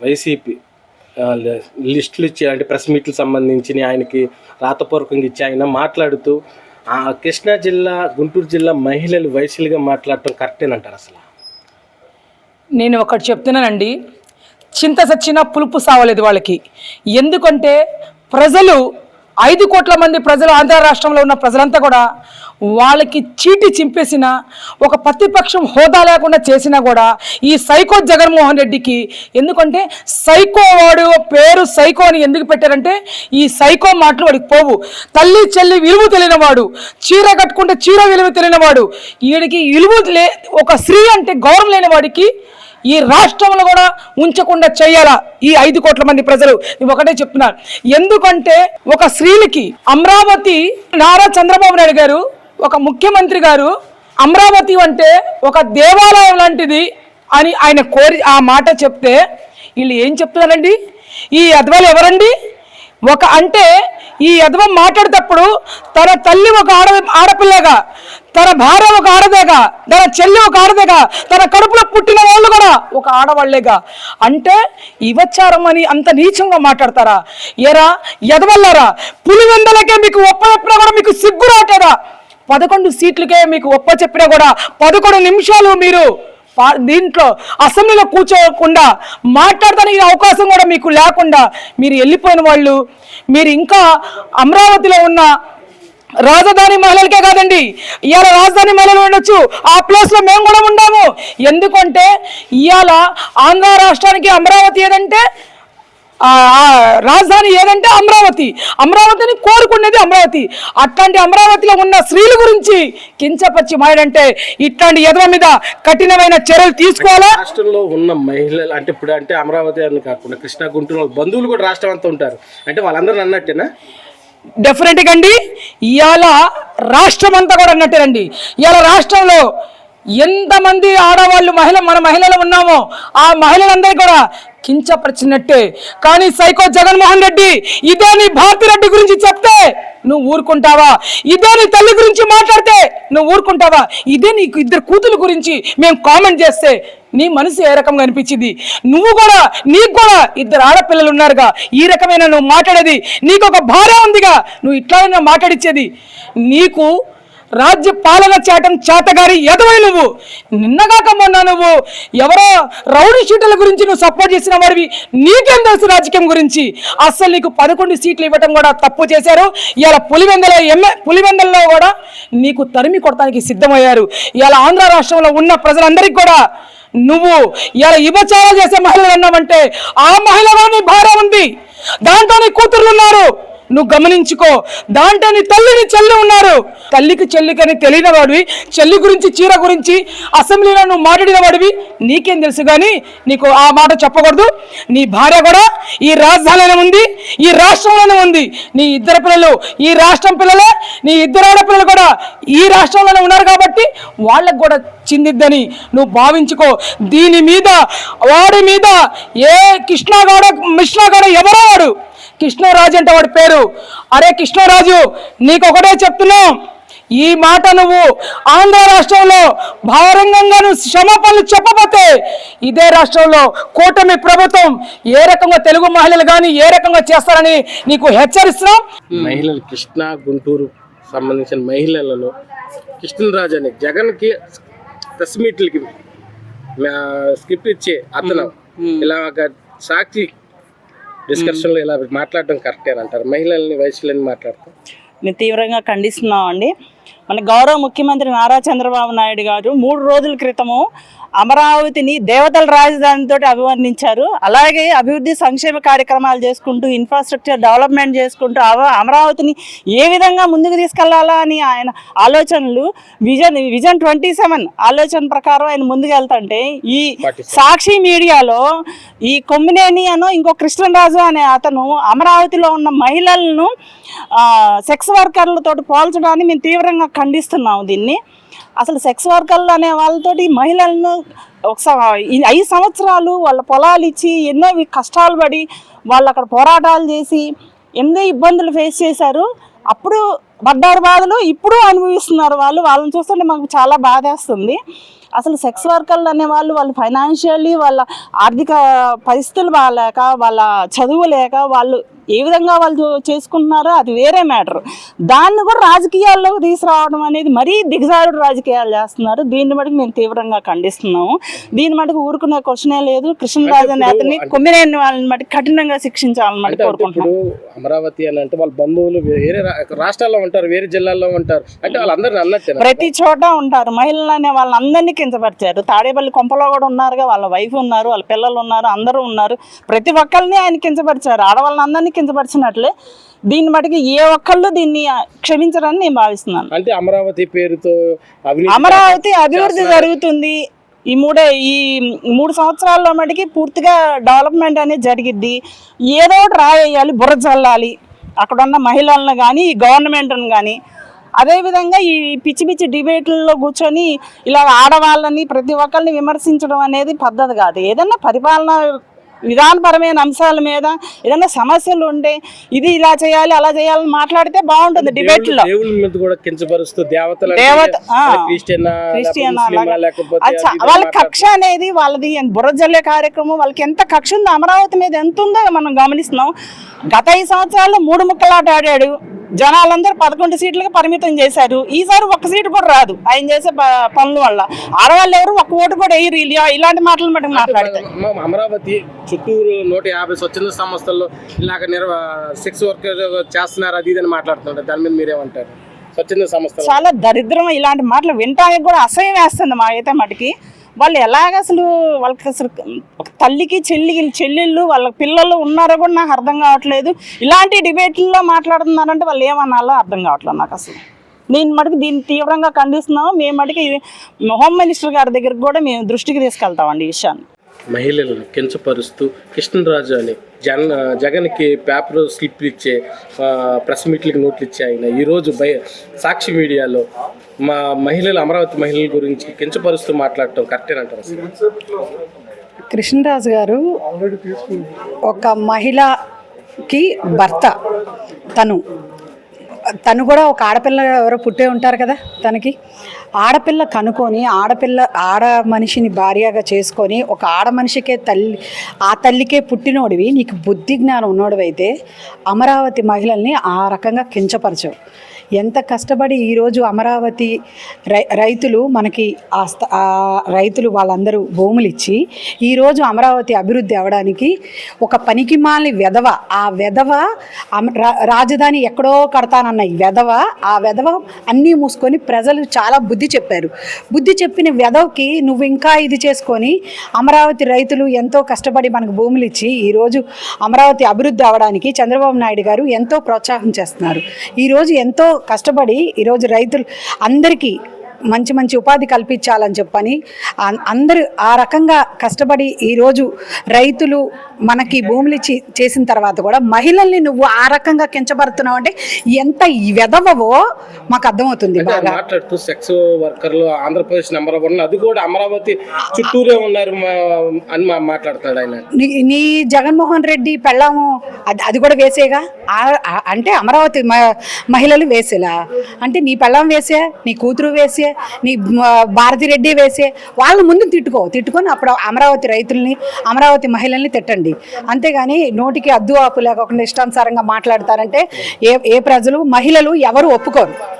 YCP లిస్టులు ఇచ్చి అంటే ప్రెస్ మీట్లు సంబంధించి ఆయనకి రాతపూర్వకంగా ఇచ్చి ఆయన మాట్లాడుతూ ఆ కృష్ణా జిల్లా గుంటూరు జిల్లా మహిళలు వయసులుగా మాట్లాడటం కరెక్టేనంటారు అసలు? నేను ఒకటి చెప్తున్నానండి. చింత సచ్చిన పులుపు సావలేదు వాళ్ళకి. ఎందుకంటే ప్రజలు ఐదు కోట్ల మంది ప్రజలు ఆంధ్ర రాష్ట్రంలో ఉన్న ప్రజలంతా కూడా వాళ్ళకి చీటి చింపేసిన ఒక ప్రతిపక్షం హోదా లేకుండా చేసినా కూడా ఈ సైకో జగన్మోహన్ రెడ్డికి ఎందుకంటే సైకో వాడు పేరు సైకో అని ఎందుకు పెట్టారంటే ఈ సైకో మాటలు వాడికి పోవు. తల్లి చెల్లి విలువ తెలియనివాడు చీర కట్టుకుంటే చీర విలువ తెలియనివాడు వీడికి విలువ లే ఒక స్త్రీ అంటే గౌరవం లేని వాడికి ఈ రాష్ట్రంలో కూడా ఉంచకుండా చేయాలా? ఈ ఐదు కోట్ల మంది ప్రజలు. ఒకటే చెప్తున్నారు ఎందుకంటే ఒక స్త్రీలకి అమరావతి నారా చంద్రబాబు నాయుడు గారు ఒక ముఖ్యమంత్రి గారు అమరావతి అంటే ఒక దేవాలయం లాంటిది అని ఆయన కోరి ఆ మాట చెప్తే వీళ్ళు ఏం చెప్తున్నారండి? ఈ అద్వాలు ఎవరండి? ఒక అంటే ఈ యధవం మాట్లాడేటప్పుడు తన తల్లి ఒక ఆడ ఆడపిల్లగా తన భార్య ఒక ఆడదేగా తన చెల్లి ఒక ఆడదేగా తన కడుపులో పుట్టిన వాళ్ళు కూడా ఒక ఆడవాళ్ళేగా. అంటే ఇవచ్చారం అని అంత నీచంగా మాట్లాడతారా? ఎరా ఎదవల్లారా పులివెందలకే మీకు ఒప్ప చెప్పినా కూడా మీకు సిగ్గు రాటేదా పదకొండు సీట్లకే మీకు ఒప్ప చెప్పినా కూడా పదకొండు నిమిషాలు మీరు దీంట్లో అసెంబ్లీలో కూర్చోకుండా మాట్లాడటానికి అవకాశం కూడా మీకు లేకుండా మీరు వెళ్ళిపోయిన వాళ్ళు మీరు ఇంకా అమరావతిలో ఉన్న రాజధాని మహిళలకే కాదండి ఇవాళ రాజధాని మహిళలు ఉండొచ్చు ఆ ప్లేస్లో మేము కూడా ఉండాము. ఎందుకంటే ఇవాళ ఆంధ్ర రాష్ట్రానికి అమరావతి ఏదంటే రాజధాని ఏదంటే అమరావతి. అమరావతిని కోరుకునేది అమరావతి. అట్లాంటి అమరావతిలో ఉన్న స్త్రీల గురించి కించపచ్చి మాయడంటే ఇట్లాంటి ఎదవ మీద కఠినమైన చర్యలు తీసుకోవాలా? రాష్ట్రంలో ఉన్న మహిళలు అంటే ఇప్పుడు అంటే అమరావతి అని కాకుండా కృష్ణా గుంటూరు బంధువులు కూడా రాష్ట్రం అంతా ఉంటారు. అంటే వాళ్ళందరూ అన్నట్టేనా? డెఫినెట్గా అండి ఇవాళ రాష్ట్రం అంతా కూడా అన్నట్టేనండి ఇవాళ రాష్ట్రంలో ఎంతమంది ఆడవాళ్ళు మహిళ మన మహిళలు ఉన్నామో ఆ మహిళలందరూ కూడా కించపరిచినట్టే. కానీ సైకో జగన్మోహన్ రెడ్డి ఇదే నీ భారతిరెడ్డి గురించి చెప్తే నువ్వు ఊరుకుంటావా? ఇదే నీ తల్లి గురించి మాట్లాడితే నువ్వు ఊరుకుంటావా? ఇదే నీకు ఇద్దరు కూతురు గురించి మేము కామెంట్ చేస్తే నీ మనసు ఏ రకంగా అనిపించింది? నువ్వు కూడా నీకు కూడా ఇద్దరు ఆడపిల్లలు ఉన్నారుగా. ఈ రకమైన నువ్వు మాట్లాడేది నీకు ఒక భార్య ఉందిగా. నువ్వు ఇట్లా మాట్లాడిచ్చేది. నీకు రాజ్య పాలన చేయటం చేతగారి ఎదవై నువ్వు. నిన్నగాక మొన్న నువ్వు ఎవరో రౌడీ షీట్ల గురించి నువ్వు సపోర్ట్ చేసిన వాడివి. నీకేం తెలుసు రాజకీయం గురించి? అస్సలు నీకు పదకొండు సీట్లు ఇవ్వటం కూడా తప్పు చేశారు. ఇలా పులివెందల ఎమ్మె పులివెందల్లో కూడా నీకు తరిమి కొడటానికి సిద్ధమయ్యారు. ఇలా ఆంధ్ర రాష్ట్రంలో ఉన్న ప్రజలందరికీ కూడా నువ్వు ఇలా విభచారాలు చేసే మహిళలు అన్నావంటే ఆ మహిళలో నీ భార్య ఉంది. దాంట్లో నీ కూతుర్లు ఉన్నారు. నువ్వు గమనించుకో. దాంట్లో నీ తల్లిని చెల్లి ఉన్నారు. తల్లికి చెల్లికని తెలియని వాడివి చెల్లి గురించి చీర గురించి అసెంబ్లీలో నువ్వు మాట్లాడిన వాడివి నీకేం తెలుసు కానీ నీకు ఆ మాట చెప్పకూడదు. నీ భార్య కూడా ఈ రాజధానిలోనే ఉంది ఈ రాష్ట్రంలోనే ఉంది. నీ ఇద్దరు పిల్లలు ఈ రాష్ట్రం పిల్లలే నీ ఇద్దరు ఆడపిల్లలు కూడా ఈ రాష్ట్రంలోనే ఉన్నారు కాబట్టి వాళ్ళకు కూడా చిందిద్దని నువ్వు భావించుకో. దీని మీద వాడి మీద ఏ కృష్ణాగాడ మిశ్రాగాడ ఎవరో వాడు. కృష్ణరాజు అంటే వాడి పేరు. అరే కృష్ణరాజు నీకు ఒకటే చెప్తున్నావు ఈ మాట నువ్వు ఆంధ్ర రాష్ట్రంలో భారంగంగా నువ్వు క్షమాపణలు చెప్పబోతే ఇదే రాష్ట్రంలో కూటమి ప్రభుత్వం ఏ రకంగా తెలుగు మహిళలు కానీ ఏ రకంగా చేస్తారని నీకు హెచ్చరిస్తున్నాం? మహిళలు కృష్ణా గుంటూరు సంబంధించిన మహిళలలో కృష్ణరాజు అని జగన్కి ప్రెస్ మీట్లకి స్క్రిప్ట్ ఇచ్చే అతను. ఇలా ఒక సాక్షి డిస్కషన్లో ఇలా మాట్లాడడం కరెక్టే అంటారు మహిళల్ని వయసులని మాట్లాడతాం? మేము తీవ్రంగా ఖండిస్తున్నాం అండి మన గౌరవ ముఖ్యమంత్రి నారా చంద్రబాబు నాయుడు గారు మూడు రోజుల క్రితము అమరావతిని దేవతల రాజధానితో అభివర్ణించారు. అలాగే అభివృద్ధి సంక్షేమ కార్యక్రమాలు చేసుకుంటూ ఇన్ఫ్రాస్ట్రక్చర్ డెవలప్మెంట్ చేసుకుంటూ అమరావతిని ఏ విధంగా ముందుకు తీసుకెళ్ళాలా అని ఆయన ఆలోచనలు విజన్ విజన్ ట్వంటీ సెవెన్ ఆలోచన ప్రకారం ఆయన ముందుకు వెళ్తుంటే ఈ సాక్షి మీడియాలో ఈ కొమ్మినేని అనో ఇంకో కృష్ణరాజు అనే అతను అమరావతిలో ఉన్న మహిళలను సెక్స్ వర్కర్లతో పోల్చడాన్ని మేము తీవ్రంగా ఖండిస్తున్నాము దీన్ని. అసలు సెక్స్ వర్కర్లు అనే వాళ్ళతోటి మహిళలను ఒకసారి ఐదు సంవత్సరాలు వాళ్ళ పొలాలు ఇచ్చి ఎన్నో కష్టాలు పడి వాళ్ళు అక్కడ పోరాటాలు చేసి ఎన్నో ఇబ్బందులు ఫేస్ చేశారు. అప్పుడు పడ్డారు బాధలు ఇప్పుడు అనుభవిస్తున్నారు వాళ్ళు. వాళ్ళని చూస్తుంటే మాకు చాలా బాధేస్తుంది. అసలు సెక్స్ వర్కర్లు అనే వాళ్ళు వాళ్ళు ఫైనాన్షియల్లీ వాళ్ళ ఆర్థిక పరిస్థితులు బాగాలేక వాళ్ళ చదువు లేక వాళ్ళు ఏ విధంగా వాళ్ళు చేసుకుంటున్నారో అది వేరే మ్యాటర్. దాన్ని కూడా రాజకీయాల్లోకి తీసుకురావడం అనేది మరీ దిగజారుడు రాజకీయాలు చేస్తున్నారు. దీన్ని మటుకు మేము తీవ్రంగా ఖండిస్తున్నాము. దీని మటుకు ఊరుకునే క్వశ్చనే లేదు. కృష్ణరాజు నేతని కొమ్మినేని వాళ్ళని మటుకు కఠినంగా శిక్షించాలని మటుకు కోరుకుంటున్నాం. అమరావతి అని అంటే వాళ్ళ బంధువులు వేరే రాష్ట్రాల్లో ఉంటారు వేరే జిల్లాల్లో ఉంటారు. అంటే వాళ్ళందరినీ అన్నట్టేనా? ప్రతి చోట ఉంటారు. మహిళలు అనే వాళ్ళందరినీ కించపరిచారు. తాడేపల్లి కొంపలో కూడా ఉన్నారుగా వాళ్ళ వైఫ్ ఉన్నారు. వాళ్ళ పిల్లలు ఉన్నారు. అందరూ ఉన్నారు. ప్రతి ఒక్కరిని ఆయన కించపరిచారు. ఆడవాళ్ళని అందరినీ కించపరిచినట్లే. దీన్ని మటుకు ఏ ఒక్కళ్ళు దీన్ని క్షమించరని నేను భావిస్తున్నాను. అంటే అమరావతి పేరుతో అమరావతి అభివృద్ధి జరుగుతుంది. ఈ మూడే ఈ మూడు సంవత్సరాల్లో మటుకి పూర్తిగా డెవలప్మెంట్ అనేది జరిగిద్ది. ఏదో ఒకటి రాయేయాలి బుర్ర చల్లాలి అక్కడ ఉన్న మహిళలను కానీ ఈ గవర్నమెంట్ని కానీ అదేవిధంగా ఈ పిచ్చి పిచ్చి డిబేట్లలో కూర్చొని ఇలా ఆడవాళ్ళని ప్రతి ఒక్కరిని విమర్శించడం అనేది పద్ధతి కాదు. ఏదన్నా పరిపాలన విధానపరమైన అంశాల మీద ఏదైనా సమస్యలు ఉంటే ఇది ఇలా చేయాలి అలా చేయాలని మాట్లాడితే బాగుంటుంది అది ఇది వాళ్ళ కక్ష అనేది వాళ్ళది. బుర్ర జల్లే కార్యక్రమం వాళ్ళకి ఎంత కక్ష ఉందో అమరావతి మీద ఎంత ఉందో మనం గమనిస్తున్నాం. గత ఐదు సంవత్సరాల్లో మూడు ముక్కలాట ఆడాడు. జనాలందరూ పదకొండు సీట్లకు పరిమితం చేశారు. ఈసారి ఒక్క సీటు కూడా రాదు. ఆయన చేసే పనుల వల్ల. ఆడవాళ్ళు ఎవరు ఒక్క ఓటు కూడా వేయరు. ఇలా- ఇలాంటి మాటలు మటుకు మాట్లాడతారు అమరావతి చుట్టూరు నూట యాభై స్వచ్ఛంద సంస్థల్లో ఇలాగ నిర్వ సెక్స్ వర్క్ చేస్తున్నారు అది ఇది అని మాట్లాడుతుంటారు. దాని మీద మీరేమంటారు? స్వచ్ఛంద సంస్థ చాలా దరిద్రం ఇలాంటి మాటలు వినటానికి కూడా అసహ్యం వేస్తుంది మా అయితే మటుకి. వాళ్ళు ఎలాగ అసలు వాళ్ళకి అసలు ఒక తల్లికి చెల్లికి చెల్లెళ్ళు వాళ్ళ పిల్లలు ఉన్నారో కూడా నాకు అర్థం కావట్లేదు. ఇలాంటి డిబేట్లలో మాట్లాడుతున్నారంటే వాళ్ళు ఏమన్నాలో అర్థం కావట్లేదు నాకు అసలు. నేను మటుకు దీన్ని తీవ్రంగా ఖండిస్తున్నాము మేము మటుకు ఇది హోమ్ మినిస్టర్ గారి దగ్గరికి కూడా మేము దృష్టికి తీసుకెళ్తామండి ఈ విషయాన్ని. మహిళలను కించపరుస్తూ కృష్ణరాజు అని జన్ జగన్కి పేపర్ స్లిప్ ఇచ్చే ప్రెస్ మీట్లకి నోట్లు ఇచ్చే ఆయన. ఈరోజు బయ సాక్షి మీడియాలో మా మహిళలు అమరావతి మహిళల గురించి కించపరుస్తూ మాట్లాడటం కరెక్టేనంటారు కృష్ణరాజు గారు ఒక మహిళకి భర్త తను. తను కూడా ఒక ఆడపిల్ల ఎవరో పుట్టే ఉంటారు కదా తనకి. ఆడపిల్ల కనుకొని ఆడపిల్ల ఆడ మనిషిని భార్యగా చేసుకొని ఒక ఆడ మనిషికే తల్లి ఆ తల్లికే పుట్టినోడివి నీకు బుద్ధి జ్ఞానం ఉన్నోడివైతే అమరావతి మహిళల్ని ఆ రకంగా కించపరచవు. ఎంత కష్టపడి ఈరోజు అమరావతి రై రైతులు మనకి ఆ స్థ- రైతులు వాళ్ళందరూ భూములు ఇచ్చి ఈరోజు అమరావతి అభివృద్ధి అవ్వడానికి ఒక పనికిమాలి వెధవ ఆ వెధవ అమ- రాజధాని ఎక్కడో కడతానన్న ఈ వెధవ ఆ వెధవ అన్నీ మూసుకొని ప్రజలు చాలా బుద్ధి చెప్పారు. బుద్ధి చెప్పిన వెధవకి నువ్వు ఇంకా ఇది చేసుకొని అమరావతి రైతులు ఎంతో కష్టపడి మనకు భూములు ఇచ్చి ఈరోజు అమరావతి అభివృద్ధి అవడానికి చంద్రబాబు నాయుడు గారు ఎంతో ప్రోత్సాహం చేస్తున్నారు. ఈరోజు ఎంతో కష్టపడి ఈరోజు రైతులు అందరికీ మంచి మంచి ఉపాధి కల్పించాలని చెప్పని అందరూ ఆ రకంగా కష్టపడి ఈరోజు రైతులు మనకి భూములు ఇచ్చి చేసిన తర్వాత కూడా మహిళల్ని నువ్వు ఆ రకంగా కించబడుతున్నావు అంటే ఎంత వెదవవో మాకు అర్థమవుతుంది బాగా. మాట్లాడుతూ సెక్స్ వర్కర్లు ఆంధ్రప్రదేశ్ నెంబర్ వన్ అది కూడా అమరావతి చుట్టూరే ఉన్నారు అని మాట్లాడతాడు ఆయన. నీ జగన్మోహన్ రెడ్డి పెళ్ళాము అది అది కూడా వేసేగా? అంటే అమరావతి మహిళలు వేసేలా? అంటే నీ పెళ్ళాం వేసే నీ కూతురు వేసే నీ భారతిరెడ్డి భారతి రెడ్డి వేసే వాళ్ళ ముందు తిట్టుకో. తిట్టుకొని అప్పుడు అమరావతి రైతుల్ని అమరావతి మహిళల్ని తిట్టండి. అంతేగాని నోటికి అద్దు ఆపు లేకుండా ఇష్టానుసారంగా మాట్లాడతారంటే ఏ ఏ ప్రజలు మహిళలు ఎవరు ఒప్పుకోరు.